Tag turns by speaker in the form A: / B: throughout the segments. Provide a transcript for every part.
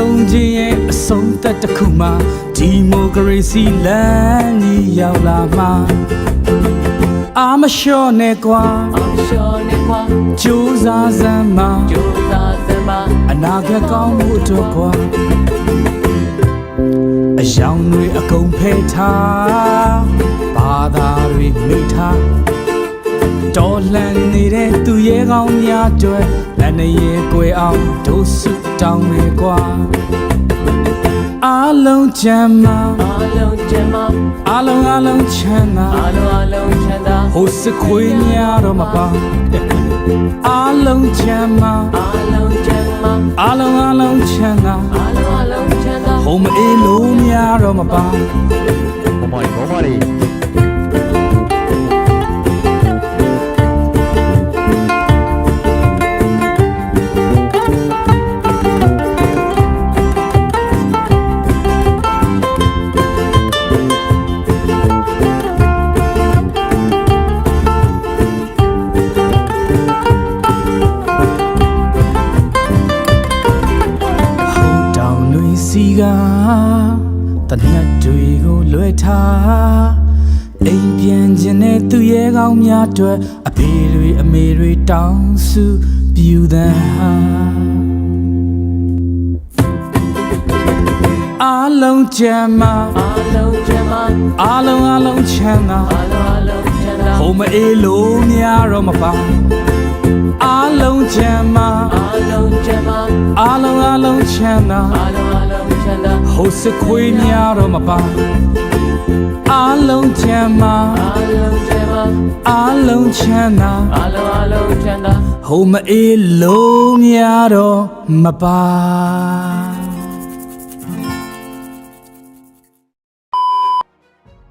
A: လုံးချင်းရဲ့အဆုံးသက်တစ်ခုမှာဒီမိုကရေစီလမ်းကြီးရောက်လာမှာအာမလျှော့နဲ့ကွာ
B: အောင်လျှော်နေကွာ
A: ကြိုးစားစမ်းမှာ
B: ကြိုးစားစမ်းပါ
A: အနာဂတ်ကောင်းမှုအတွက်ကွာအယောင်တွေအကုန်ဖယ်ထားဘာသာတွေမိထား တော်လှန်နေတဲ့သူရဲကောင်းများအတွက်လက်နေရဲကွယ်အောင်ဒုစုတောင်းနေကွာအားလုံးချမ်းသာ
B: အားလုံးကျမ
A: အားလုံးအားလုံးချမ်းသာ
B: အားလုံးအားလုံးချမ်းသာ
A: ဟိုစခွေးများတော့မပါအားလုံးချမ်းသာ
B: အားလုံးကျမ
A: အားလုံးအားလုံးချမ်းသာ
B: အားလုံးအားလုံးချမ်းသာ
A: ဟိုမအေးလို့များတော့မပါ
C: ဘောမလေးဘောမလေး
A: အိမ်ပြန်ခြင်းနဲ့သူရဲ့ကောင်းများအတွက်အဖေတွေအမေတွေတောင်းစုပြူသံဟာအားလုံးချမ်းသာ
B: အားလုံးကျမ
A: အားလုံးအားလုံးချမ်းသာ
B: အားလုံးအားလုံးချမ်းသာ
A: ဟိုမအေးလို့များတော့မပါအားလုံးချမ်းသာ
B: အားလုံးကျမ
A: အားလုံးအားလုံးချမ်းသာ
B: အားလုံးအားလုံးချမ်းသာ
A: ဟိုစခွေးများတော့မပါ အားလုံးချမ်းသာ
B: အားလုံးကျမ
A: အားလုံးချမ်းသာ
B: အားလုံးအားလုံးချမ်းသာ
A: ဟိုမအေးလို့များတော့မပါ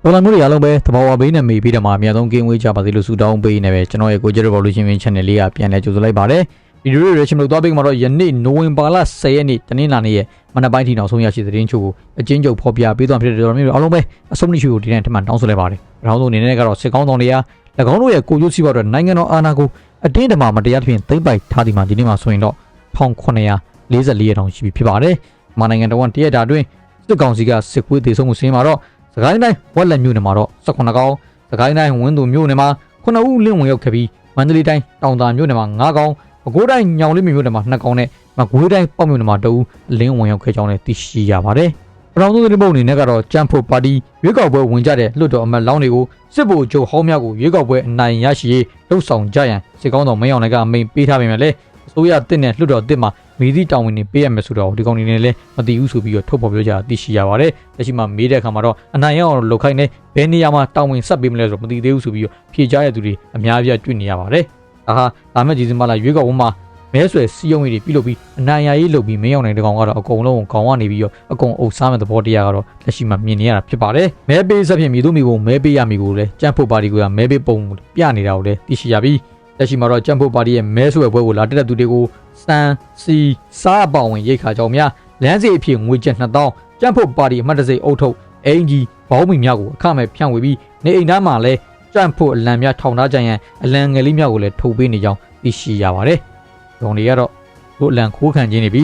C: တော်လာမျိုးတွေအားလုံးပဲသဘာဝဘေးနဲ့မေးပြီးတော့မှအများဆုံးကင်းဝေးကြပါစေလို့ဆုတောင်းပေးနေပဲကျွန်တော်ရဲ့ကိုကျရ Revolution Win Channel လေးကပြန်လဲကြိုဆိုလိုက်ပါတယ် ဗီဒီယိုတွေ reaction လုပ်သွားပြီးမှတော့ယနေ့နိုဝင်ဘာလ10ရက်နေ့တနင်္လာနေ့ရဲ့မနက်ပိုင်းထိနောက်ဆုံးရရှိသတင်းချို့ကိုအချင်းချုပ်ဖော်ပြပေးသွားဖြစ်တဲ့တော်မျိုးတွေအားလုံးပဲအဆုံးမရှိကိုဒီနေ့ထပ်မံတောင်းဆိုလိုက်ပါတယ်ပထမဆုံးအနေနဲ့ကတော့စစ်ကောင်းဆောင်တွေက၎င်းတို့ရဲ့ကိုကျိုးစီးပွားအတွက်နိုင်ငံတော်အာဏာကိုအတင်းတမာမတရားသဖြင့်သိမ့်ပိုက်ထားဒီမှာဒီနေ့မှာဆိုရင်တော့1944ရက်တောင်ရှိပြီဖြစ်ပါတယ်မြန်မာနိုင်ငံတော်ဝန်တရက်တာတွင်စစ်ကောင်စီကစစ်ကွေးသေးဆုံးမှုစင်းမှာတော့စကိုင်းတိုင်းဝက်လက်မြို့နယ်မှာတော့18ကောင်စကိုင်းတိုင်းဝင်းသူမြို့နယ်မှာ9ဦးလင်းဝင်ရောက်ခဲ့ပြီးမန္တလေးတိုင်းတောင်သာမြို့နယ်မှာ9ကောင် ပဲခူးတိုင်းညောင်လေးမြို့နယ်မှာ2ကောင်နဲ့မကွေးတိုင်းပေါ့မြို့နယ်မှာ2ဦးလင်းဝင်ရောက်ခဲ့ကြောင်းလည်းသိရှိရပါတယ်။ပထမဆုံးသတင်းပုတ်အနေနဲ့ကတော့ကြံဖို့ပါတီရွေးကောက်ပွဲဝင်ကြတဲ့လွှတ်တော်အမတ်လောင်းတွေကိုစစ်ဗိုလ်ချုပ်ဟောင်းများကိုရွေးကောက်ပွဲအနိုင်ရရှိရေးလှုံ့ဆော်ကြရန်စစ်ကောင်းဆောင်မင်းအောင်လည်းကအမိန်ပေးထားပေမဲ့လည်းအစိုးရတစ်နဲ့လွှတ်တော်တစ်မှာမိသည့်တောင်းဝင်နေပေးရမယ်ဆိုတော့ဒီကောင်တွေနဲ့လည်းမတည်ဘူးဆိုပြီးတော့ထုတ်ဖော်ပြောကြတာသိရှိရပါတယ်။လက်ရှိမှာမေးတဲ့အခါမှာတော့အနိုင်ရအောင်လုပ်ခိုင်းနေဘယ်နေရာမှာတောင်းဝင်ဆက်ပေးမလဲဆိုတော့မတည်သေးဘူးဆိုပြီးတော့ဖြေကြားရတဲ့သူတွေအများကြီးတွေ့နေရပါတယ်။ ဒါဟာလာမယ့်ဒီဇင်ဘာလရွေးကောက်ပွဲမှာမဲဆွယ်စီယုံရေးတွေပြုလုပ်ပြီးအနိုင်ရရေးလုပ်ပြီးမင်းအောင်နိုင်တဲ့ကောင်ကတော့အကုန်လုံးခေါင်းကနေပြီးတော့အကုန်အုပ်စားမဲ့သဘောတရားကတော့လက်ရှိမှာမြင်နေရတာဖြစ်ပါတယ်။မဲပေးဆက်ဖြင့်မြေသူမျိုးကိုမဲပေးရမည်ကိုလည်းကြံ့ဖို့ပါတီကမဲပေးပုံပြနေတာကိုလည်းသိရှိရပြီးလက်ရှိမှာတော့ကြံ့ဖို့ပါတီရဲ့မဲဆွယ်ပွဲကိုလာတက်တဲ့သူတွေကိုစံစီစားအပေါဝင်ရိတ်ခါကြောင့်များလမ်းစီအဖြစ်ငွေကျပ်2000ကြံ့ဖို့ပါတီအမှတ်တစိအုပ်ထုတ်အင်ဂျီဘောင်းမီများကိုအခမဲ့ဖြန့်ဝေပြီးနေအိမ်သားမှာလည်း ကြံ့ဖို့အလံများထောင်ထားကြရန်အလံငယ်လေးများကိုလည်းထုတ်ပေးနေကြောင်းသိရှိရပါတယ်။ဒေါန်တွေကတော့တို့အလံခိုးခံခြင်းနေပြီ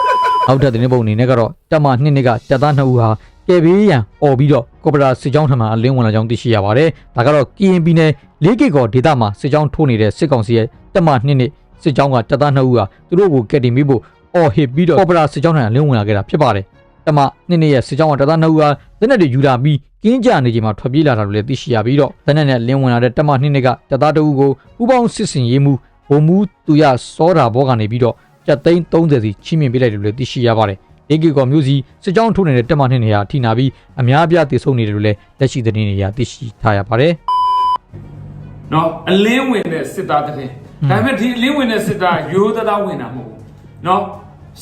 C: ။နောက်ထပ်သတင်းပုံအနေနဲ့ကတော့တက်မနှစ်နှစ်ကတက်သားနှစ်ဦးဟာကယ်ဘေးရန်អော်ပြီးတော့ကော်ပိုရာစစ်ကြောင်းထံမှအလင်းဝင်လာကြောင်းသိရှိရပါတယ်။ဒါကတော့ KNP နဲ့လေးကီကောဒေတာမှာစစ်ကြောင်းထိုးနေတဲ့စစ်ကောင်စီရဲ့တက်မနှစ်နှစ်စစ်ကြောင်းကတက်သားနှစ်ဦးဟာသူတို့ကိုကယ်တင်ပြီးဖို့အော်ဟစ်ပြီးတော့ကော်ပိုရာစစ်ကြောင်းထံအလင်းဝင်လာခဲ့တာဖြစ်ပါတယ်။ တမနှစ်နှစ်ရဲ့စစ်ကြောင်းကတက်သားနှစ်ဦးဟာလက်နက်တွေယူလာပြီးကင်းကြနေချိန်မှာထွက်ပြေးလာတာလို့လည်းသိရှိရပြီးတော့လက်နက်နဲ့လင်းဝင်လာတဲ့တက်မနှစ်နှစ်ကတက်သားတအူးကိုပူပေါင်းစစ်စင်ရေးမှုဘုံမူသူရစောတာဘောကနေပြီးတော့ကြက်သိန်း30စီချိမြင့်ပေးလိုက်တယ်လို့လည်းသိရှိရပါတယ်။အေကီကောမျိုးစီစစ်ကြောင်းထိုးနေတဲ့တက်မနှစ်နှစ်ဟာထိနာပြီးအများအပြားတည်ဆုံနေတယ်လို့လည်းလက်ရှိသတင်းတွေအရသိရှိထားရပါတယ်။
D: နော်အလင်းဝင်တဲ့စစ်သားတဲ့ဒါပေမဲ့ဒီအလင်းဝင်တဲ့စစ်သားရိုးသားသားဝင်တာမဟုတ်ဘူးနော်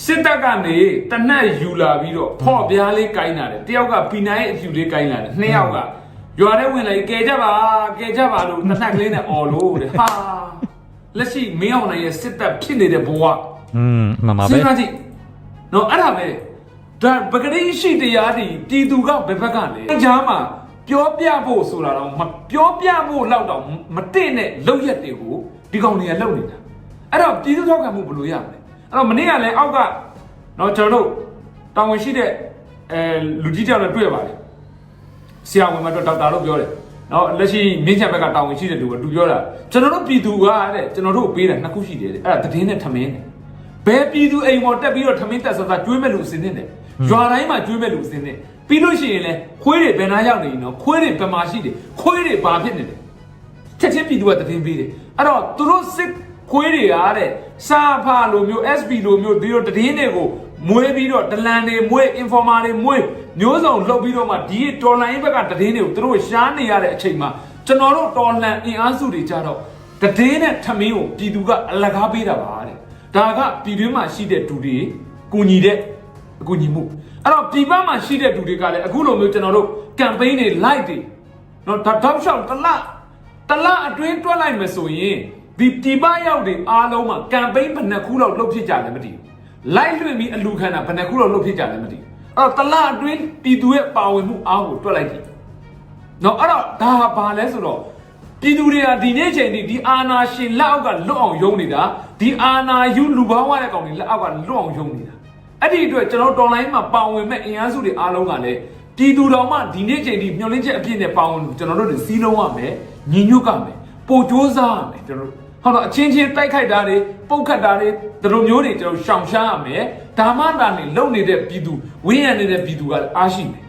D: စစ်တပ်ကနေတနက်ယူလာပြီးတော့ဖော့ပြားလေးကိုင်းလာတယ်တယောက်ကပီနိုင်အဖြူလေးကိုင်းလာတယ်နှစ်ယောက်ကရွာထဲဝင်လာပြီးကဲကြပါကဲကြပါလို့တနက်ကလေးနဲ့អော်လို့တဲ့ဟာလက်ရှိမင်းအောင်နိုင်ရဲ့စစ်တပ်ဖြစ်နေတဲ့ဘဝ
C: อืมမှန်ပါပဲ
D: စဉ်းစားကြည့်နော်အဲ့ဒါပဲဒါပကတိရှိတရားတွေပြည်သူကဘယ်ဘက်ကလဲကြားမှာ ပြောပြဖို့ဆိုတာတော့မပြောပြဖို့လောက်တော့မတင့်တဲ့လောက်ရက်တွေကိုဒီကောင်တွေကလောက်နေတာအဲ့တော့ပြည်သူထောက်ခံမှုဘယ်လိုရမလဲ အဲ့တော့မနေ့ကလည်းအောက်ကနော်ကျွန်တော်တို့တာဝန်ရှိတဲ့အဲလူကြီးတယောက်နဲ့တွေ့ရပါတယ်ဆရာဝန်မတော်ဒေါက်တာလို့ပြောတယ်နော်လက်ရှိမြင့်ချံဘက်ကတာဝန်ရှိတဲ့လူကသူပြောတာကျွန်တော်တို့ပြည်သူကတဲ့ကျွန်တော်တို့ပေးတာနှစ်ခုရှိတယ်တဲ့အဲ့ဒါသတင်းနဲ့ထမင်းတယ်ဘယ်ပြည်သူအိမ်ပေါ်တက်ပြီးတော့ထမင်းတက်ဆဆကျွေးမဲ့လူအစင်းနဲ့ရွာတိုင်းမှာကျွေးမဲ့လူအစင်းနဲ့ပြီးလို့ရှိရင်လဲခွေးတွေဘယ်နာရောက်နေရင်တော့ခွေးတွေဘယ်မှာရှိတယ်ခွေးတွေဘာဖြစ်နေလဲချက်ချင်းပြည်သူကတည်င်းပေးတယ်အဲ့တော့သူတို့စစ် ခွေးတွေကတဲ့စာဖာလိုမျိုး SB လိုမျိုးဒီလိုတည်င်းတွေကိုမွေးပြီးတော့ဒလန်တွေမွေး informer တွေမွေးမျိုးစုံလှုပ်ပြီးတော့မှဒီတော်လိုင်းဘက်ကတည်င်းတွေကိုသူတို့ရှားနေရတဲ့အချိန်မှာကျွန်တော်တို့တော်လန်အင်အားစုတွေကြတော့တည်င်းနဲ့ထမင်းကိုပြည်သူကအလကားပေးတာပါတဲ့ဒါကပြည်တွင်းမှာရှိတဲ့သူတွေကူညီတဲ့အကူညီမှုအဲ့တော့ပြည်ပမှာရှိတဲ့သူတွေကလည်းအခုလိုမျိုးကျွန်တော်တို့ campaign တွေ live တွေနော်ဒါတောက်လျှောက်တစ်လတလအတွင်းတွက်လိုက်မယ်ဆိုရင် ဒီတီပရောက်တွေအားလုံးမှာကမ်ပိန်းဘယ်နှခုလောက်လုပ်ဖြစ်ကြလဲမသိဘူးလိုက်လွှင့်ပြီးအလူခံတာဘယ်နှခုလောက်လုပ်ဖြစ်ကြလဲမသိဘူးအဲ့တော့တလအတွင်းပြည်သူရဲ့ပါဝင်မှုအားကိုတွက်လိုက်ကြည့်နော်အဲ့တော့ဒါဘာလဲဆိုတော့ပြည်သူတွေကဒီနေ့ချိန်ထိဒီအာနာရှင်လက်အောက်ကလွတ်အောင်ယုံနေတာဒီအာနာယူလူပေါင်းရတဲ့ကောင်တွေလက်အောက်ကလွတ်အောင်ယုံနေတာအဲ့ဒီအတွက်ကျွန်တော်တော်လိုင်းမှာပါဝင်မဲ့အင်အားစုတွေအားလုံးကလည်းပြည်သူတော်မှဒီနေ့ချိန်ထိမျှော်လင့်ချက်အပြည့်နဲ့ပါဝင်ကျွန်တော်တို့တွေစီးလုံးရမယ်ညီညွတ်ကမယ်ပို့ကြိုးစားရမယ်ကျွန်တော်တို့ ဟောတော့အချင်းချင်းတိုက်ခိုက်တာတွေပုတ်ခတ်တာတွေဒီလိုမျိုးတွေကျွန်တော်ရှောင်ရှားရမယ်ဒါမှတာနေလုံနေတဲ့ပြည်သူဝင်းရံနေတဲ့ပြည်သူကအားရှိမယ်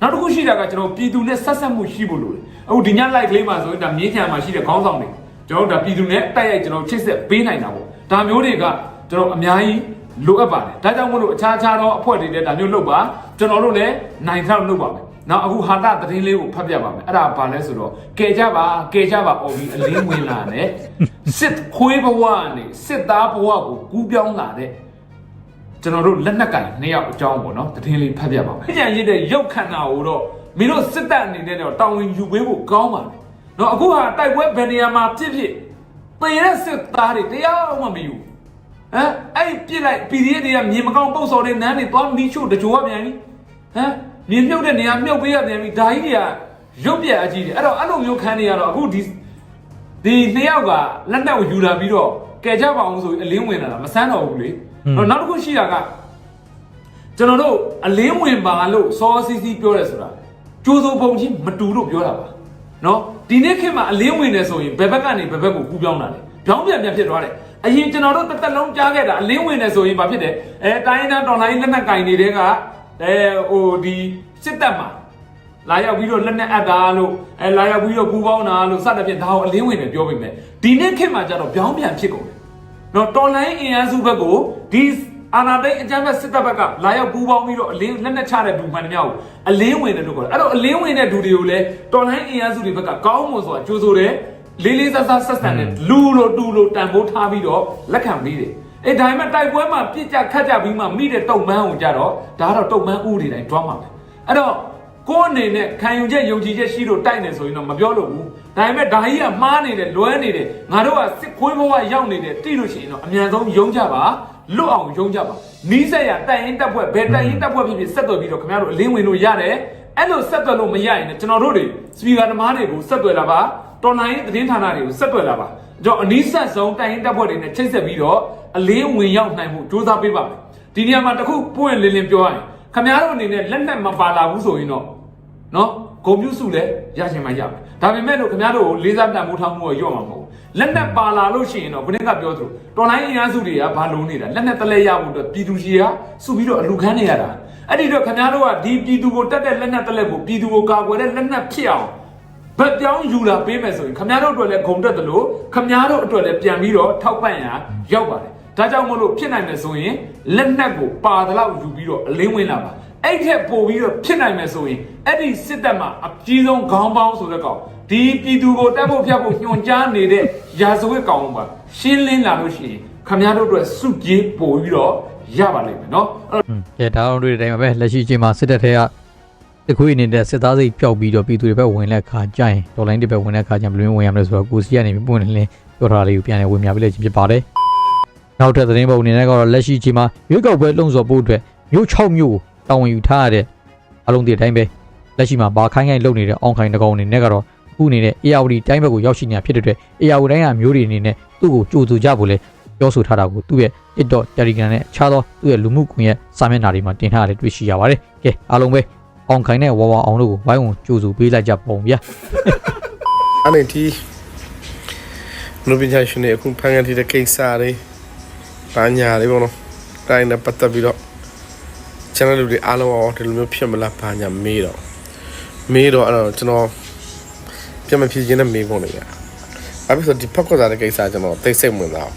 D: နောက်တစ်ခုရှိတာကကျွန်တော်ပြည်သူနဲ့ဆက်ဆက်မှုရှိဖို့လိုတယ်အခုဒီည live လေးမှာဆိုရင်ဒါမြင်းချံမှာရှိတဲ့ခေါင်းဆောင်တွေကျွန်တော်တို့ဒါပြည်သူနဲ့တိုက်ရိုက်ကျွန်တော်ချိတ်ဆက်ပေးနိုင်တာပေါ့ဒါမျိုးတွေကကျွန်တော်အများကြီးလိုအပ်ပါတယ်ဒါကြောင့်မို့လို့အခြားခြားသောအဖွဲ့တွေလည်းဒါမျိုးလုပ်ပါကျွန်တော်တို့လည်းနိုင်ထောက်လုပ်ပါမယ်နောက်အခုဟာတာသတင်းလေးကိုဖတ်ပြပါမယ်အဲ့ဒါဘာလဲဆိုတော့ကဲကြပါကဲကြပါအော်ပြီးအလင်းဝင်လာတဲ့ စစ်ခွေးဘဝနဲ့စစ်သားဘဝကိုကူးပြောင်းလာတဲ့ကျွန်တော်တို့လက်နက်ကင်နှစ်ယောက်အကြောင်းပေါ့နော်တည်င်းလေးဖတ်ပြပါမယ်။ကြံရစ်တဲ့ရုပ်ခန္ဓာကိုတော့မင်းတို့စစ်တပ်အနေနဲ့တော့တောင်းဝင်ယူပေးဖို့ကောင်းပါလေ။နော်အခုဟာတိုက်ပွဲဘယ်နေရာမှာဖြစ်ဖြစ်တည်တဲ့စစ်သားတွေတရားမှမယူ။ဟမ်အဲ့ပြစ်လိုက် PDF တွေကမြေမကောင်းပုတ်စော်တဲ့နန်းတွေသွားမီးချို့တကြိုးရပြန်ပြီ။ဟမ်မြေမြုပ်တဲ့နေရာမြုပ်ပေးရပြန်ပြီ။ဒါကြီးတွေကရုပ်ပြက်အကြီးတွေအဲ့တော့အဲ့လိုမျိုးခံနေရတော့အခုဒီ ဒီနှစ်ယောက်ကလက်နက်ကိုယူလာပြီးတော့ကဲကြပါအောင်ဆိုပြီးအလင်းဝင်လာတာမဆန်းတော့ဘူးလေ။နော်နောက်တစ်ခုရှိတာကကျွန်တော်တို့အလင်းဝင်ပါလို့စောစီစီပြောတယ်ဆိုတာကျိုးစိုးပုံချင်းမတူလို့ပြောတာပါနော်ဒီနေ့ခေတ်မှာအလင်းဝင်တယ်ဆိုရင်ဘယ်ဘက်ကနေဘယ်ဘက်ကိုကူးပြောင်းတာလဲပြောင်းပြန်ပြန်ဖြစ်သွားတယ်အရင်ကျွန်တော်တို့တစ်သက်လုံးကြားခဲ့တာအလင်းဝင်တယ်ဆိုရင်ဘာဖြစ်တယ်အဲတိုင်းသားတော်လိုင်းလက်နက်ကင်နေတဲ့ကအဲဟိုဒီစစ်တပ်မှာ လာရောက်ပြီးတော့လက်နက်အပ်တာလို့အဲလာရောက်ပြီးတော့ပူပေါင်းတာလို့စသဖြင့်ဒါကိုအလင်းဝင်တယ်ပြောပေမဲ့ဒီနေ့ခေတ်မှာကျတော့ပြောင်းပြန်ဖြစ်ကုန်တယ်နော်တော်လိုင်းအင်အားစုဘက်ကိုဒီအာနာသိန်းအကြမ်းဖက်စစ်တပ်ဘက်ကလာရောက်ပူးပေါင်းပြီးတော့အလင်းလက်နက်ချတဲ့ဒူမှန်များကိုအလင်းဝင်တယ်လို့ခေါ်တယ်အဲ့တော့အလင်းဝင်တဲ့ဒူတွေကိုလည်းတော်လိုင်းအင်အားစုတွေဘက်ကကောင်းမွန်စွာကြိုးဆိုတယ်လေးလေးစားစားဆက်ဆံတယ်လူလိုတူလိုတန်ဖိုးထားပြီးတော့လက်ခံပေးတယ်အဲ့ဒါပေမဲ့တိုက်ပွဲမှာပြစ်ကြခတ်ကြပြီးမှမိတဲ့တုံမန်းကိုကြတော့ဒါကတော့တုံမန်းဥတွေတိုင်းတွားမှာပဲအဲ့တော့ ကိုယ်အနေနဲ့ခံယူချက်ယုံကြည်ချက်ရှိလို့တိုက်နေဆိုရင်တော့မပြောလို့ဘူးဒါပေမဲ့ဒါကြီးကမှားနေတယ်လွဲနေတယ်ငါတို့ကစစ်ခွေးဘဝရောက်နေတယ်တိလို့ရှိရင်တော့အမြန်ဆုံးယုံကြပါလွတ်အောင်ယုံကြပါနီးစက်ရတိုင်ရင်တက်ဖွဲ့ဘယ်တိုင်ရင်တက်ဖွဲ့ဖြစ်ဖြစ်ဆက်သွယ်ပြီးတော့ခင်ဗျားတို့အလင်းဝင်လို့ရတယ်အဲ့လိုဆက်သွယ်လို့မရရင်လည်းကျွန်တော်တို့တွေစပီကာသမားတွေကိုဆက်သွယ်လာပါတော်နိုင်ရေးသတင်းဌာနတွေကိုဆက်သွယ်လာပါကျွန်တော်အနီးဆက်ဆုံးတိုင်ရင်တက်ဖွဲ့တွေနဲ့ချိတ်ဆက်ပြီးတော့အလင်းဝင်ရောက်နိုင်မှုစူးစမ်းပေးပါမယ်ဒီနေရာမှာတစ်ခုပွင့်လင်းလင်းပြောရရင်ခင်ဗျားတို့အနေနဲ့လက်နက်မပါလာဘူးဆိုရင်တော့ နော်ဂုံပြုစုလည်းရချင်မှရမယ်ဒါပေမဲ့လို့ခင်ဗျားတို့ကိုလေးစားတန်ဖိုးထားမှုကိုရော့မှာမဟုတ်ဘူးလက်နက်ပါလာလို့ရှိရင်တော့ဘယ်နည်းကပြောသလိုတော်လိုင်းအင်အားစုတွေကဘာလုံးနေတာလက်နက်တလဲရဖို့အတွက်ပြည်သူရှိရာစုပြီးတော့အလူခန်းနေရတာအဲ့ဒီတော့ခင်ဗျားတို့ကဒီပြည်သူကိုတက်တဲ့လက်နက်တလဲကိုပြည်သူကိုကာကွယ်တဲ့လက်နက်ဖြစ်အောင်ဗတ်ပြောင်းယူလာပေးမယ်ဆိုရင်ခင်ဗျားတို့အတွက်လည်းဂုံတက်တယ်လို့ခင်ဗျားတို့အတွက်လည်းပြန်ပြီးတော့ထောက်ပံ့ရရောက်ပါတယ်ဒါကြောင့်မို့လို့ဖြစ်နိုင်မယ်ဆိုရင်လက်နက်ကိုပါတလောက်ယူပြီးတော့အလင်းဝင်လာပါ အဲ့ထက်ပိုပြီးတော့ဖြစ်နိုင်မယ်ဆိုရင်အဲ့ဒီစစ်တပ်မှာအကြီးဆုံးခေါင်းပေါင်းဆိုတဲ့ကောင်ဒီပြည်သူကိုတက်ဖို့ဖြတ်ဖို့ညွှန်ကြားနေတဲ့ရာဇဝတ်ကောင်ပါရှင်းလင်းလာလို့ရှိရင်ခမည်းတော်တို့စုကြည်ပို့ပြီးတော့ရပါလိမ့်မယ်နော်အဲ့တော့
C: อืมကဲဒါအောင်တွေတိုင်းမှာပဲလက်ရှိအချိန်မှာစစ်တပ်ထဲကတခွေးနေတဲ့စစ်သားစိတ်ပျောက်ပြီးတော့ပြည်သူတွေဘက်ဝင်လက်ခါကြရင်ဒေါ်လိုင်းတွေဘက်ဝင်လက်ခါကြရင်ဘယ်လိုဝင်ရမလဲဆိုတော့ကိုစီကနေပြီးပွင့်လင်းလင်းပြောထားတာလေးကိုပြန်လည်ဝင်မြပြလိုက်ခြင်းဖြစ်ပါတယ်နောက်ထပ်သတင်းပုံအနေနဲ့ကတော့လက်ရှိအချိန်မှာရွေးကောက်ပွဲလုံဆော်ဖို့အတွက်မြို့6မြို့ တောင်းဝင်ယူထားရတဲ့အလုံးတွေအတိုင်းပဲလက်ရှိမှာဘာခိုင်းခိုင်းလုပ်နေတဲ့အောင်ခိုင်တကောင်အနေနဲ့ကတော့အခုအနေနဲ့ ARD တိုင်းဘက်ကိုရောက်ရှိနေတာဖြစ်တဲ့အတွက် ARD တိုင်းကမျိုးတွေအနေနဲ့သူ့ကိုကြိုဆိုကြဖို့လဲပြောဆိုထားတာကိုသူ့ရဲ့ TikTok Telegram နဲ့အခြားသောသူ့ရဲ့လူမှုကွန်ရက်စာမျက်နှာတွေမှာတင်ထားရတယ်တွေ့ရှိရပါတယ်။ကဲအားလုံးပဲအောင်ခိုင်နဲ့ဝါဝါအောင်တို့ကိုဝိုင်းဝန်းကြိုဆိုပေးလိုက်ကြပုံဗျာ
E: အဲ့ဒီဒီလူပညာရှင်တွေအခုဖန်ကန်တီတဲ့ကိစ္စတွေဘာညာတွေပေါ့နော်တိုင်းနဲ့ပတ်သက်ပြီးတော့ channel လူတွေအားလုံးအောင်ဒီလိုမျိုးဖြစ်မလားဘာညာမေးတော့မေးတော့အဲ့တော့ကျွန်တော်ပြန်မဖြစ်ခြင်းနဲ့မေးကုန်နေရအဲ့ဒါဆိုဒီဖက်ကွက်စားတဲ့ကိစ္စကျွန်တော်သိစိတ်ဝင်စားအောင်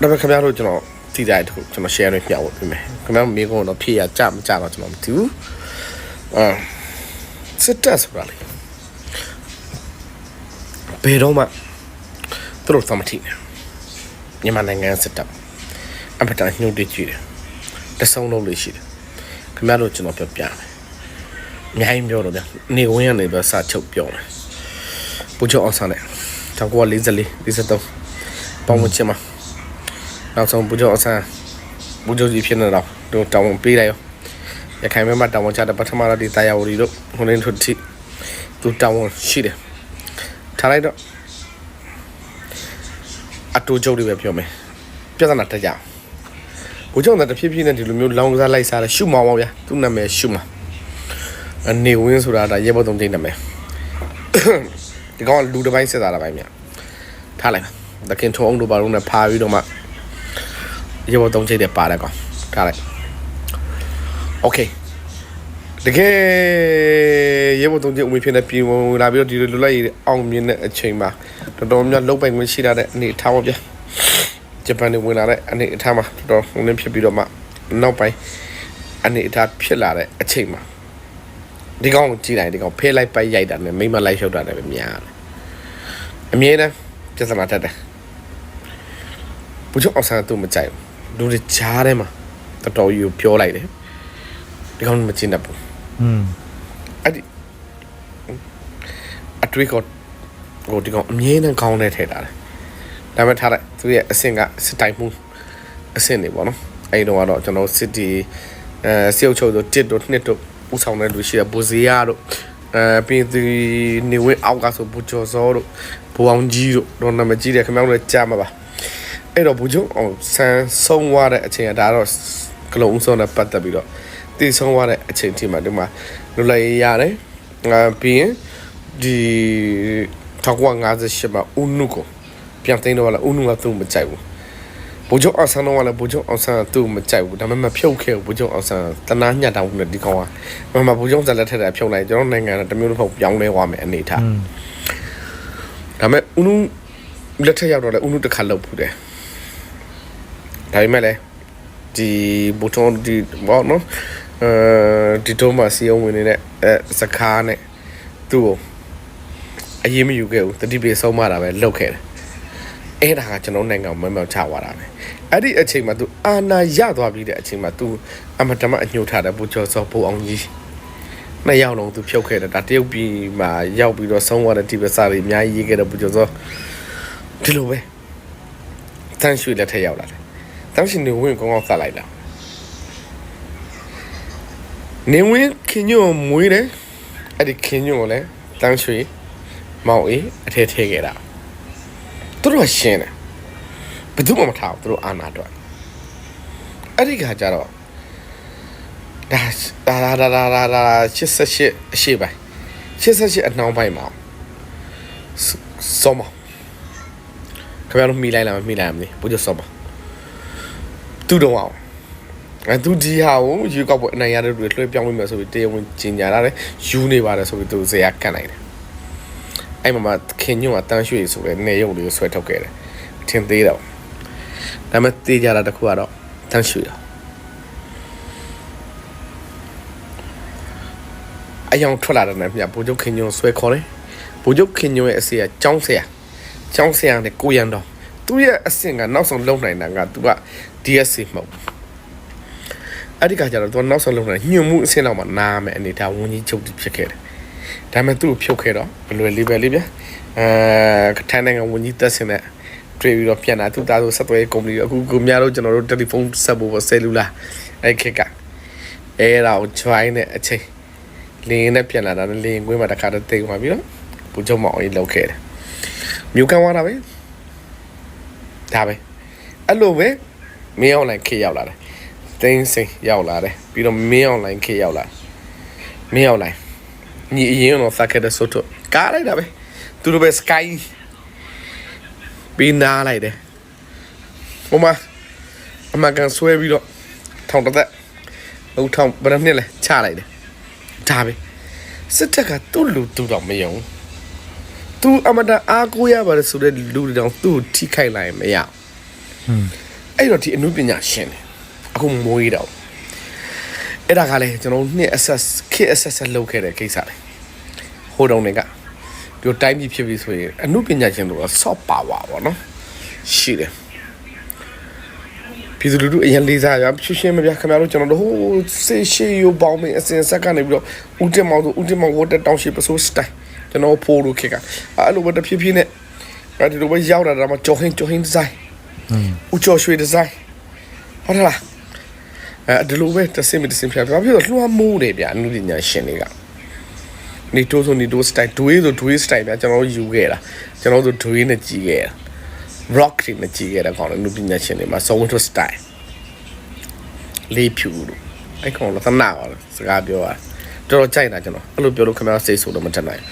E: ဒါပေမဲ့ခင်ဗျားတို့ကျွန်တော်တည်တဲ့တခုကျွန်တော် share နဲ့ပြဖို့ပြင်မယ်ခင်ဗျားမေးကုန်တော့ဖြစ်ရကြမကြတော့ကျွန်တော်မသိဘူးအာစစ်တပ်ဆိုတာလေဘယ်တော့မှသူတို့သမတိနေမြန်မာနိုင်ငံစစ်တပ်အမတန်ညှို့တကြည့်တယ် တဆုံလုံးလေးရှိတယ်ခင်ဗျားတို့ကျွန်တော်ပြောပြမယ်အများကြီးပြောတော့ဗျနေဝင်းကနေပဲစာချုပ်ပြောတယ်ပူချုပ်အောင်ဆန်းနဲ့1944 43ပေါင်းမချင်မှာနောက်ဆုံးပူချုပ်အောင်ဆန်းပူချုပ်ကြီးဖြစ်နေတော့တို့တောင်းဝန်ပေးလိုက်ရောရခိုင်မဲမှာတောင်းဝန်ချတဲ့ပထမရတဲ့တရားဝတီတို့ဟိုနေထွတ်တိသူတောင်းဝန်ရှိတယ်ထားလိုက်တော့အတူကျုပ်တွေပဲပြောမယ်ပြဿနာတက်ကြအောင် ဘိုးကျောင်းသားတစ်ဖြည်းဖြည်းနဲ့ဒီလိုမျိုးလောင်းကစားလိုက်စားတယ်ရှုမောင်းပါဗျာသူ့နာမည်ရှုမောင်းအနေဝင်းဆိုတာဒါရဲဘော်သုံးသိန်းနာမည်ဒီကောင်ကလူတစ်ပိုင်းစစ်သားတစ်ပိုင်းမြထားလိုက်ပါတခင်ထုံအောင်တို့ဘာလို့နဲ့ဖာပြီးတော့မှရဲဘော်သုံးချိတ်တဲ့ပါတဲ့ကောင်ထားလိုက်โอเค တကယ်ရေဘုံတုံးကျဦးမဖြစ်နေပြည်ဝင်လာပြီးတော့ဒီလိုလွတ်လပ်ရေးအောင်မြင်တဲ့အချိန်မှာတော်တော်များလုံပိုင်ခွင့်ရှိတာတဲ့အနေထားပါဗျာ ဂျပန်နေဝင်လာတဲ့အနေအထားမှာတော်တော်ဟိုနေဖြစ်ပြီးတော့မှနောက်ပိုင်းအနေအထားဖြစ်လာတဲ့အချိန်မှာဒီကောင်ကိုကြည့်လိုက်ဒီကောင်ဖဲလိုက်ပိုက်ရိုက်တာနဲ့မိမလိုက်ရှုပ်တာနဲ့ပဲများတယ်အမြဲတမ်းပြဿနာတက်တယ်ဘုချုပ်အောင်ဆန်းသူမကြိုက်ဘူးလူတွေကြားထဲမှာတော်တော်ကြီးကိုပြောလိုက်တယ်ဒီကောင်မကျင်တတ်ဘူး
C: อืม
E: အဲ့ဒီအတွေ့ကိုဟိုဒီကောင်အမြဲတမ်းကောင်းနေထဲတာတယ် ဒါပေမဲ့ထားလိုက်သူရဲ့အဆင့်ကစစ်တိုင်မှုအဆင့်တွေပေါ့နော်အဲ့ဒီတော့ကတော့ကျွန်တော်စစ်တီအဲစေုပ်ချုပ်တို့တစ်တို့နှစ်တို့ဥဆောင်တဲ့လူရှိတယ်ဘူဇီယာတို့အဲပြီးသူနေဝင်းအောက်ကဆိုဘူကျော်စောတို့ဘူအောင်ကြီးတို့တော့နာမည်ကြီးတယ်ခင်ဗျားတို့ကြားမှာပါအဲ့တော့ဘူချုံအောင်ဆန်းဆုံးသွားတဲ့အချိန်ကဒါတော့ကလုံးဦးဆုံးနဲ့ပတ်သက်ပြီးတော့တည်ဆုံးသွားတဲ့အချိန်ထိမှဒီမှာလွတ်လပ်ရေးရတယ်အာပြီးရင်ဒီ1958မှာဦးနုကို ပြန်သိမ်းတော့လာဦးနုကသူ့မကြိုက်ဘူးဘိုးချုပ်အောင်ဆန်းတော့ကလည်းဘိုးချုပ်အောင်ဆန်းကသူ့မကြိုက်ဘူးဒါပေမဲ့မဖြုတ်ခဲ့ဘူးဘိုးချုပ်အောင်ဆန်းတနာညတ်တောင်းနဲ့ဒီကောင်ကမမဘိုးချုပ်ဇက်လက်ထက်တာဖြုတ်လိုက်ကျွန်တော်နိုင်ငံကတမျိုးတစ်ဖက်ပြောင်းလဲသွားမယ်အနေထား
C: อืม
E: ဒါပေမဲ့ဦးနုလက်ထက်ရောက်တော့လေဦးနုတစ်ခါလောက်ဖူးတယ်ဒါပေမဲ့လေဒီဘူထုံဒီဘောနော်အဲဒီတော့မှစီအောင်ဝင်နေတဲ့အဲစကားနဲ့သူ့ကိုအရေးမယူခဲ့ဘူးတတိပြေဆုံးမတာပဲလောက်ခဲ့တယ် အဲ့ဒါကကျွန်တော်နိုင်ငံမမြောက်ချသွားတာပဲအဲ့ဒီအချိန်မှာသူအာနာရသွားပြီးတဲ့အချိန်မှာသူအမတမအညှို့ထားတဲ့ဘူကျော်စောဘူအောင်ကြီးနှစ်ယောက်လုံးသူဖြုတ်ခဲ့တယ်ဒါတရုတ်ပြည်မှာရောက်ပြီးတော့ဆုံးသွားတဲ့ဒီပစာတွေအများကြီးရေးခဲ့တဲ့ဘူကျော်စောဒီလိုပဲတန်ရွှေလက်ထက်ရောက်လာတယ်တန်ရွှေနေဝင်ကောင်းကောင်းဆက်လိုက်တာနေဝင်ခင်ညို့မွေးတယ်အဲ့ဒီခင်ညို့ကိုလည်းတန်ရွှေမောင်အေးအထဲထဲခဲ့တာ သူတို့ကရှင်းတယ်ဘယ်သူမှမထားဘူးသူတို့အာနာတော့အဲ့ဒီခါကျတော့ဒါဒါဒါဒါဒါဒါ88အရှိပိုင်း88အနှောင်းပိုင်းမှာစောမခင်ဗျားတို့မိလိုက်လားမမိလိုက်လားမသိဘူးဘုရားစောမသူတော့အောင်အဲသူဒီဟာကိုယူကောက်ပွဲအနိုင်ရတဲ့လူတွေလွှဲပြောင်းပေးမယ်ဆိုပြီးတရားဝင်ကြီးညာလာတယ်ယူနေပါတယ်ဆိုပြီးသူဇေယျကန်လိုက်တယ် အဲ့မှာမှခင်ညွန့်ကတန်းရွှေဆိုတဲ့နေရုပ်လေးကိုဆွဲထုတ်ခဲ့တယ်အထင်သေးတော့ဒါပေမဲ့တေးကြတာတစ်ခုကတော့တန်းရွှေတော့အယောင်ထွက်လာတဲ့နဲ့မြတ်ဘိုးချုပ်ခင်ညွန့်ဆွဲခေါ်တယ်ဘိုးချုပ်ခင်ညွန့်ရဲ့အစီကကျောင်းဆရာကျောင်းဆရာနဲ့ကိုရန်တော်သူရဲ့အဆင့်ကနောက်ဆုံးလုံနိုင်တာကသူက DSC မဟုတ်ဘူးအဲ့ဒီကကြတော့သူကနောက်ဆုံးလုံးနေညှို့မှုအဆင့်တော့မှနားမယ်အနေဒါဝန်ကြီးချုပ်တိဖြစ်ခဲ့တယ် ဒါပေမဲ့သူ့ကိုဖြုတ်ခဲ့တော့ဘယ်လွယ်လေးပဲလေးဗျအဲထိုင်းနိုင်ငံဝန်ကြီးတက်စင်နဲ့တွေ့ပြီးတော့ပြန်လာသူသားဆိုဆက်သွယ်ကုမ္ပဏီအခုကိုများတို့ကျွန်တော်တို့တယ်လီဖုန်းဆက်ဖို့ဆယ်လူလာအဲ့ခက်ကအဲ့ဒါကို join တဲ့အချိန်လင်းနဲ့ပြန်လာတာနဲ့လင်းကွင်းမှာတစ်ခါတည်းတိတ်သွားပြီးတော့ပူချုံမောင်ကြီးလောက်ခဲ့တယ်မြူကန်သွားတာပဲဒါပဲအဲ့လိုပဲမင်းအွန်လိုင်းခေတ်ရောက်လာတယ်တင်းစင်ရောက်လာတယ်ပြီးတော့မင်းအွန်လိုင်းခေတ်ရောက်လာတယ်မင်းအွန်လိုင်း ညီအရင်တော့စခဲ့တဲ့ဆိုတော့ကားလိုက်တာပဲသူတို့ပဲ sky ပြီးနားလိုက်တယ်ဟိုမှာအမကန်ဆွဲပြီးတော့ထောင်တစ်သက်ဟုတ်ထောင်ဘယ်နှစ်လဲချလိုက်တယ်ဒါပဲစစ်တပ်ကသူ့လူသူ့တော့မယုံသူအမတန်အားကိုးရပါတယ်ဆိုတဲ့လူတွေတောင်သူ့ကိုထိခိုက်လိုက်ရင်မရဘူးအဲ့တော့ဒီအမှုပညာရှင်တယ်အခုမိုးရတော့ အဲ့ဒါကလည်းကျွန်တော်တို့နှစ် assess kit assess လုပ်ခဲ့တဲ့ကိစ္စလေဟိုတုန်းကဒီလိုတိုင်းပြည်ဖြစ်ပြီဆိုရင်အမှုပညာရှင်တို့က soft power ပေါ့နော်ရှိတယ်ပြည်သူလူထုအရင်လေးစားရဖြူရှင်းမပြခင်ဗျားတို့ကျွန်တော်တို့ဟိုစေရှိယိုပေါင်းမင်းအစင်ဆက်ကနေပြီးတော့ဦးတင်မောင်ဆိုဦးတင်မောင်ဝတ်တဲ့တောင်းရှိပစိုးစတိုင်ကျွန်တော်ဖိုးလို့ခေတ်ကအဲ့လိုပဲတဖြည်းဖြည်းနဲ့အဲ့ဒီလိုပဲရောက်လာတာမှကြော်ဟင်းကြော်ဟင်းဒီဇိုင်းဦးကျော်ရွှေဒီဇိုင်းဟုတ်တယ်လား အဲဒီလိုပဲတစ်စင်မတစ်စင်ဖြတ်ဘာဖြစ်လို့လွှမ်းမိုးတယ်ဗျာအနုပညာရှင်တွေကနေတိုးဆိုနေတိုးစတိုင်ဒွေးဆိုဒွေးစတိုင်ဗျာကျွန်တော်တို့ယူခဲ့တာကျွန်တော်တို့ဒွေးနဲ့ကြီးခဲ့တာ rock တွေနဲ့ကြီးခဲ့တာကောင်းတယ်လူပညာရှင်တွေမှာ so winter style လေးဖြူလို့အဲ့ကောင်လည်းသနာပါလားစကားပြောတာတော်တော်ကြိုက်တာကျွန်တော်အဲ့လိုပြောလို့ခင်ဗျားစိတ်ဆိုးတော့မထက်နိုင်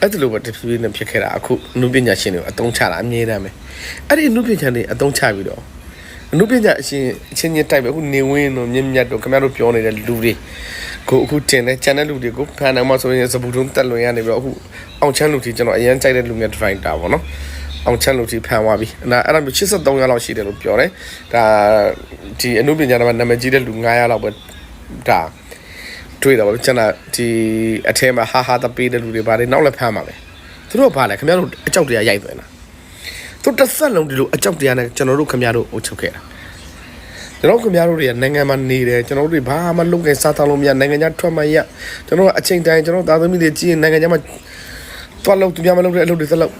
E: အဲ့ဒီလိုပဲတဖြည်းဖြည်းနဲ့ဖြစ်ခဲ့တာအခုအနုပညာရှင်တွေအတုံးချတာအမြဲတမ်းပဲအဲ့ဒီအနုပညာတွေအတုံးချပြီးတော့ အနုပညာအရှင်အချင်းချင်းတိုက်ပဲအခုနေဝင်းတို့မြင့်မြတ်တို့ခင်ဗျားတို့ပြောနေတဲ့လူတွေကိုအခုတင်တဲ့ channel လူတွေကိုဖန်အောင်မဆိုရင်စပူတုံးတက်လွင်ရနေပြီးတော့အခုအောင်ချမ်းလူတီကျွန်တော်အရင်ကြိုက်တဲ့လူမျိုး divine တာပေါ့နော်အောင်ချမ်းလို့ဒီဖန်သွားပြီအဲ့ဒါအဲ့ဒါမျိုး83ရက်လောက်ရှိတယ်လို့ပြောတယ်ဒါဒီအနုပညာတွေမှာနာမည်ကြီးတဲ့လူ900လောက်ပဲဒါတွေ့တော့ဗျကျွန်တော်ဒီအထဲမှာဟာဟာတပေးတဲ့လူတွေပါတယ်နောက်လည်းဖမ်းပါပဲသူတို့ကဘာလဲခင်ဗျားတို့အကြောက်တရားရိုက်သွင်းတာ သူတစ်သက်လုံးဒီလိုအကြောက်တရားနဲ့ကျွန်တော်တို့ခင်ဗျားတို့အုပ်ချုပ်ခဲ့တာကျွန်တော်ခင်ဗျားတို့တွေကနိုင်ငံမှာနေတယ်ကျွန်တော်တို့တွေဘာမှလုပ်ငန်းစားတောင်းလို့မရနိုင်ငံခြားထွက်မှရကျွန်တော်ကအချိန်တိုင်းကျွန်တော်သားသမီးတွေကြီးရင်နိုင်ငံခြားမှာသွားလို့သူများမလုပ်တဲ့အလုပ်တွေသက်လို့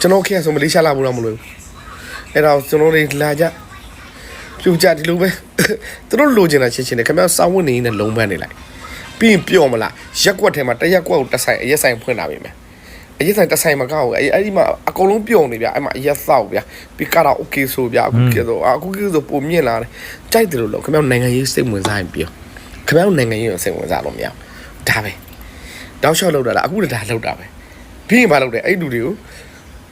E: ကျွန်တော်ခေတ်ဆိုမလေးရှားလာဘူးတော့မလို့အဲ့တော့ကျွန်တော်တွေလာကြပြူကြဒီလိုပဲသူတို့လိုချင်တာချင်းချင်းတယ်ခင်ဗျာစောင်းဝင်နေနေလုံးပန်းနေလိုက်ပြီးရင်ပြော့မလားရက်ကွက်ထဲမှာတရက်ကွက်ကိုတစ်ဆိုင်အရက်ဆိုင်ဖွင့်လာပြီမယ် အရက်ဆိုင်တစ်ဆိုင်မှာကောက်အဲ့အဲ့ဒီမှာအကုန်လုံးပြုံနေဗျအဲ့မှာအရက်သောက်ဗျပြီးကတော့ okay ဆိုဗျအခုကေဆိုအခုကေဆိုပုံမြင့်လာတယ်ကြိုက်တယ်လို့လို့ခင်ဗျာနိုင်ငံရေးစိတ်ဝင်စားရင်ပြောခင်ဗျာနိုင်ငံရေးကိုစိတ်ဝင်စားလို့မရဘူးဒါပဲတောက်လျှောက်လောက်တာလားအခုလည်းဒါလောက်တာပဲပြီးရင်မလုပ်တယ်အဲ့လူတွေကို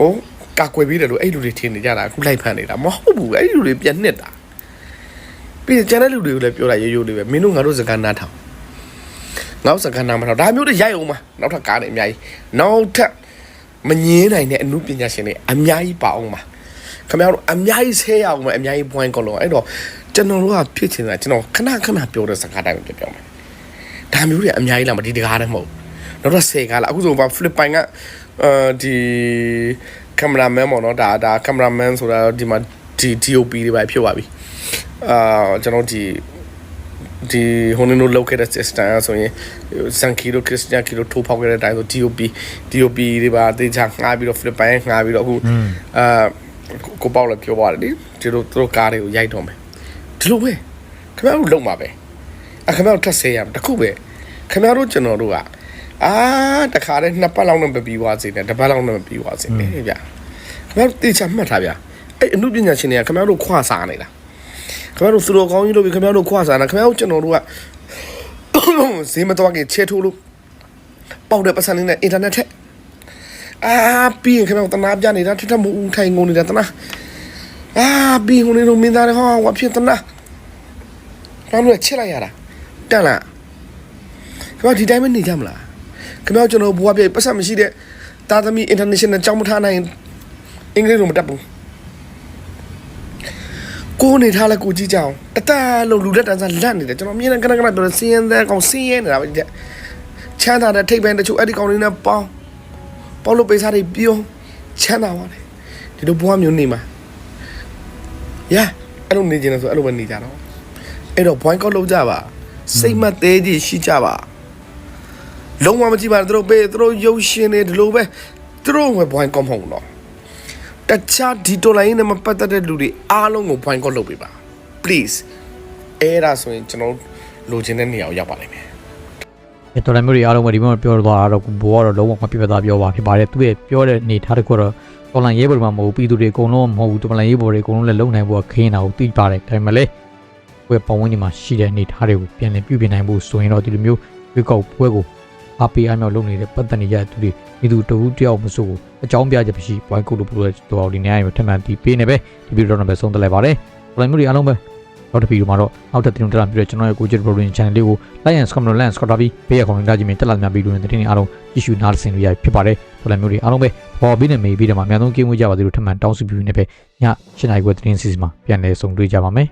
E: ဟိုကာကွယ်ပြီးတယ်လို့အဲ့လူတွေထင်နေကြတာအခုလိုက်ဖန်နေတာမဟုတ်ဘူးအဲ့လူတွေပြန်နှစ်တာပြီးရင်ကျန်တဲ့လူတွေကိုလည်းပြောတာရိုးရိုးလေးပဲမင်းတို့ငါတို့စကားနားထောင် ငါတို့စကားနားမထောင်ဒါမျိုးတွေရိုက်အောင်ပါနောက်ထပ်ကားတွေအများကြီးနောက်ထပ်မငင်းနိုင်တဲ့အမှုပညာရှင်တွေအများကြီးပါအောင်ပါခင်ဗျားတို့အများကြီးဆဲရအောင်ပါအများကြီး point ကောလုံးအဲ့တော့ကျွန်တော်တို့ကဖြစ်ချင်တာကျွန်တော်ခဏခဏပြောတဲ့စကားတိုင်းကိုပြောမယ်ဒါမျိုးတွေအများကြီးလာမဒီတကားတည်းမဟုတ်နောက်တော့ဆယ်ကားလာအခုဆိုပါ flip ပိုင်ကအာဒီကင်မရာမန်ပေါ့နော်ဒါဒါကင်မရာမန်ဆိုတာဒီမှာဒီ DOP တွေပဲဖြစ်သွားပြီအာကျွန်တော်ဒီ ဒီဟိုနင်းတို့လောက်ခဲ့တဲ့ system အဆိုရင်စန်ကီလိုခရစ်စတန်ကီလိုထိုးဖောက်ခဲ့တဲ့အတိုင်းဆို DOP DOP တွေပါတေချာငှားပြီးတော့ flip ပိုင်းငှားပြီးတော့အခုအာကိုပေါ့လည်းပြောပါတယ်ဒီဒီလိုသူတို့ကားတွေကိုရိုက်တော့မယ်ဒီလိုပဲခင်ဗျားတို့လုံမှာပဲအခင်ဗျားတို့ထပ်ဆဲရမယ်တခုပဲခင်ဗျားတို့ကျွန်တော်တို့ကအာတခါတည်းနှစ်ပတ်လောက်နဲ့မပြီးသွားစေနဲ့တစ်ပတ်လောက်နဲ့မပြီးသွားစေနဲ့ဗျခင်ဗျားတို့တေချာမှတ်ထားဗျအဲ့အမှုပညာရှင်တွေကခင်ဗျားတို့ခွာစားနေတာ ခင်ဗျားတို့သူတော်ကောင်းကြီးလို့ပြီးခင်ဗျားတို့ခွာစားတာခင်ဗျားတို့ကျွန်တော်တို့ကဈေးမတော့ခင်ချဲထိုးလို့ပေါက်တဲ့ပတ်စံလေးနဲ့အင်တာနက်ထက်အာပြီးရင်ခင်ဗျားတို့တနာပြနေတာထက်ထက်မဦးထိုင်ငုံနေတာတနာအာပြီးဟိုနေတော့မင်းသားတွေဟောဝါဖြစ်တနာဘာလို့ချက်လိုက်ရတာတက်လားခင်ဗျားဒီတိုင်းမနေကြမလားခင်ဗျားတို့ကျွန်တော်ဘွားပြပတ်စံမရှိတဲ့တာသမီ international ကြောင်းမထားနိုင်အင်္ဂလိပ်လိုမတတ်ဘူး ကိုနေထားလဲကိုကြည့်ကြအောင်တတလုံးလူလက်တန်းစားလန့်နေတယ်ကျွန်တော်မြင်နေကနကနပြောစင်းရဲတဲ့ကောင်စင်းရဲနေတာပဲကြည့်ချမ်းသာတဲ့ထိပ်ပိုင်းတချို့အဲ့ဒီကောင်လေးနဲ့ပေါင်းပေါင်းလို့ပေးစားတွေပြုံးချမ်းသာပါလေဒီလိုဘွားမျိုးနေမှာရအဲ့လိုနေကြတယ်ဆိုအဲ့လိုပဲနေကြတော့အဲ့တော့ဘွိုင်းကောက်လုပ်ကြပါစိတ်မသေးကြီးရှိကြပါလုံးဝမကြည့်ပါနဲ့သူတို့ပေးသူတို့ရုပ်ရှင်တွေဒီလိုပဲသူတို့ပဲဘွိုင်းကောက်မဟုတ်ဘူးတော့ တခြားဒီတော်လိုင်းနဲ့မပတ်သက်တဲ့လူတွေအားလုံးကို point ကောက်လုပ်ပေးပါ please အဲ့ဒါဆိုရင်ကျွန်တော်လိုချင်တဲ့နေရာကိုရောက်ပါလိမ့်မယ်
C: အဲတော်တော်မျိုးတွေအားလုံးပဲဒီမှာပြောသွားတာတော့ဘောကတော့လုံးဝမပြတ်သားပြောပါဖြစ်ပါတယ်သူရဲ့ပြောတဲ့အနေထားတစ်ခုတော့တော်လန်ရေးပေါ်မှာမဟုတ်ပြည်သူတွေအကုန်လုံးမဟုတ်ဘူးတော်လန်ရေးပေါ်တွေအကုန်လုံးလည်းလုံနိုင်ဖို့ခင်းတာကိုသိပါတယ်ဒါပေမဲ့လည်းပွဲပဝန်းကျင်မှာရှိတဲ့အနေထားတွေကိုပြန်လည်ပြုပြင်နိုင်ဖို့ဆိုရင်တော့ဒီလိုမျိုးဝေကောက်ပွဲကို အပေးအမြောက်လုပ်နေတဲ့ပတ်သက်နေကြတဲ့သူတွေဒီသူတဦးတယောက်မစိုးဘူးအကြောင်းပြချက်မရှိဘွိုင်းကုတ်လို့ပြောတဲ့တော်ဒီနေရာမှာထပ်မံတီးပေးနေပဲဒီဗီဒီယိုတော့ပဲဆုံးသက်လိုက်ပါတယ်တော်လန်မျိုးတွေအားလုံးပဲနောက်တစ်ဗီဒီယိုမှာတော့နောက်ထပ်တင်ပြတာပြည့်ကျွန်တော်ရဲ့ကိုကျစ် Production Channel လေးကို like and subscribe နဲ့ subscribe ပြီးပေးရခေါင်းကြည့်မြင်တက်လာများဗီဒီယိုတွေတင်နေအားလုံးကြည့်ရှုနားဆင်လို့ရဖြစ်ပါတယ်တော်လန်မျိုးတွေအားလုံးပဲပေါ်ပြီးနေမေးပြီးတော့မှအများဆုံးကြည့်မှုကြပါသေးလို့ထပ်မံတောင်းဆိုပြီးနေပဲည7:00နာရီခွဲသတင်းစီစဉ်မှာပြန်လည်ဆုံတွေ့ကြပါမယ်